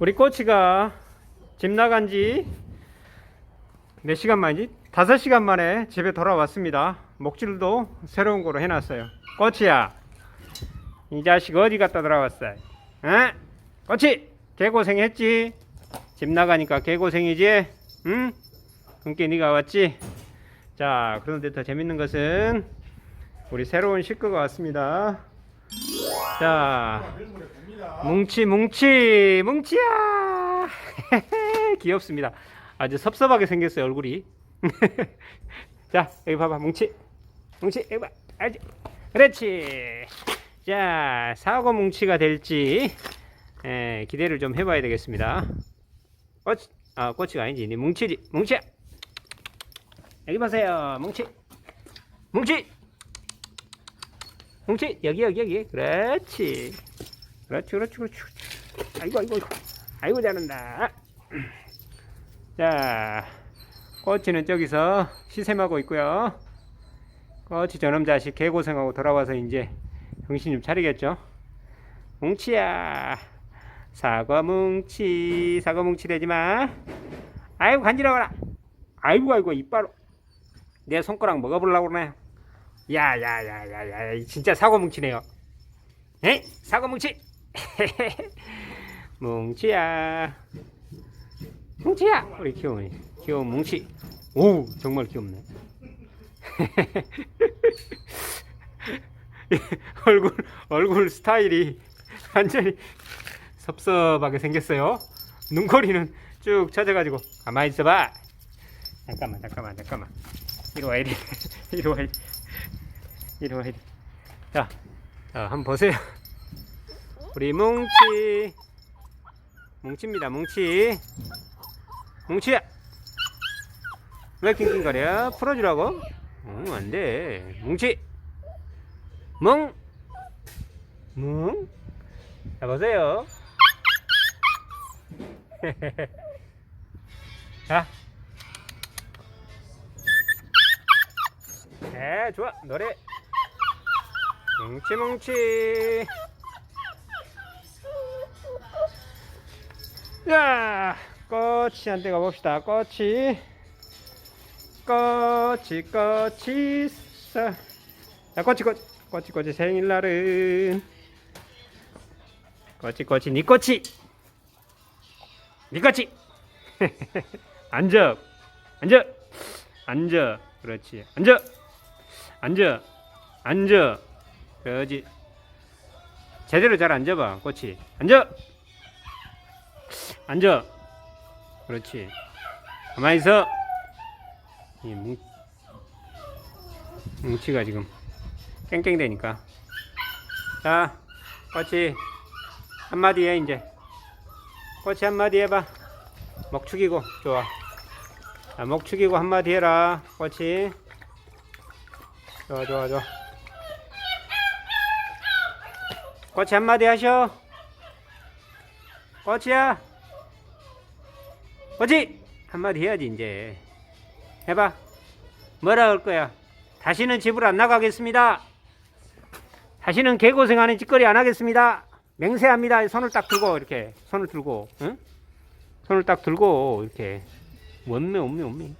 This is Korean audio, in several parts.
우리 꼬치가 집 나간 지 몇 시간 만이지? 다섯 시간 만에 집에 돌아왔습니다. 목줄도 새로운 거로 해놨어요. 꼬치야, 이 자식 어디 갔다 돌아왔어? 에? 꼬치, 개고생했지? 집 나가니까 개고생이지? 응? 그니까 네가 왔지? 자, 그런데 더 재밌는 것은 우리 새로운 식구가 왔습니다. 자, 뭉치 뭉치 뭉치야! 귀엽습니다. 아주 섭섭하게 생겼어요 얼굴이. 자 여기 봐봐 뭉치. 뭉치 여기 봐. 알지 그렇지. 자 사고 뭉치가 될지 에, 기대를 좀 해봐야 되겠습니다. 꼬치 아 꼬치가 아니지. 니 뭉치지. 뭉치야! 여기 보세요 뭉치. 뭉치! 뭉치 여기 여기 여기. 그렇지 그렇지 그렇지 그렇지. 아이고 아이고 아이고. 아이고 잘한다. 자 꼬치는 저기서 시샘하고 있고요. 꼬치 저놈 자식 개고생하고 돌아와서 이제 정신 좀 차리겠죠? 뭉치야. 사과 뭉치 사과 뭉치 되지 마. 아이고 간지러워라. 아이고 아이고 이빨로 내 손가락 먹어보려고 그러네. 야 야 야 야 야 진짜 사과 뭉치네요. 에? 사과 뭉치 뭉치야. 뭉치야. 우리 귀여운 귀여운 뭉치. 오 정말 귀엽네. 얼굴 얼굴 스타일이 완전히 섭섭하게 생겼어요. 눈꼬리는 쭉 쳐져가지고 가만히 있어봐. 잠깐만 잠깐만 잠깐만. 이리 와야 돼 이리 와야 돼 이리 와야 돼자 자, 한번 보세요 우리 뭉치. 뭉치입니다 뭉치. 뭉치야 왜 낑낑거려? 풀어주라고? 응 안돼. 뭉치. 뭉. 뭉? 자 보세요. 자. 네, 좋아. 노래. 뭉치 뭉치 자, 꼬치한테 가봅시다. 꼬치. 꼬치, 꼬치, 사. 자, 꼬치, 꼬치, 꼬치, 꼬치 생일날은. 꼬치, 꼬치, 니 꼬치. 니 꼬치. 앉아. 앉아. 앉아. 그렇지. 앉아. 앉아. 앉아. 그렇지. 제대로 잘 앉아봐, 꼬치. 앉아. 앉아. 그렇지. 가만히 있어. 이 뭉, 뭉치가 지금 깽깽대니까. 자, 꼬치 한마디 해 이제. 꼬치 한마디 해봐. 목 축이고 좋아. 자, 목 축이고 한마디 해라. 꼬치. 좋아 좋아 좋아. 꼬치 한마디 하셔. 꼬치야. 꼬치 한마디 해야지 이제. 해봐. 뭐라 할 거야? 다시는 집을 안 나가겠습니다. 다시는 개고생하는 짓거리 안 하겠습니다. 맹세합니다. 손을 딱 들고 이렇게 손을 들고, 응? 손을 딱 들고 이렇게 원매 원매 원매.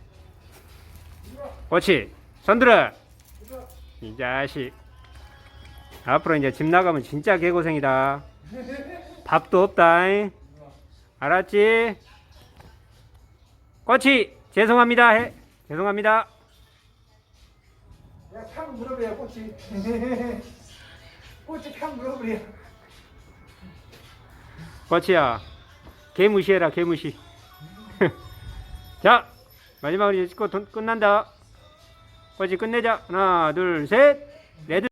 꼬치 손 들어. 이 자식. 앞으로 이제 집 나가면 진짜 개고생이다. 밥도 없다. 잉? 알았지? 꼬치 죄송합니다. 해. 죄송합니다. 야, 탕 물어버려, 꽃이. 꽃이 탕 물어버려. 꼬치야. 개 무시해라. 개 무시. 자 마지막으로 이제 찍고 돈- 끝난다. 꼬치 끝내자. 하나 둘 셋. 레드.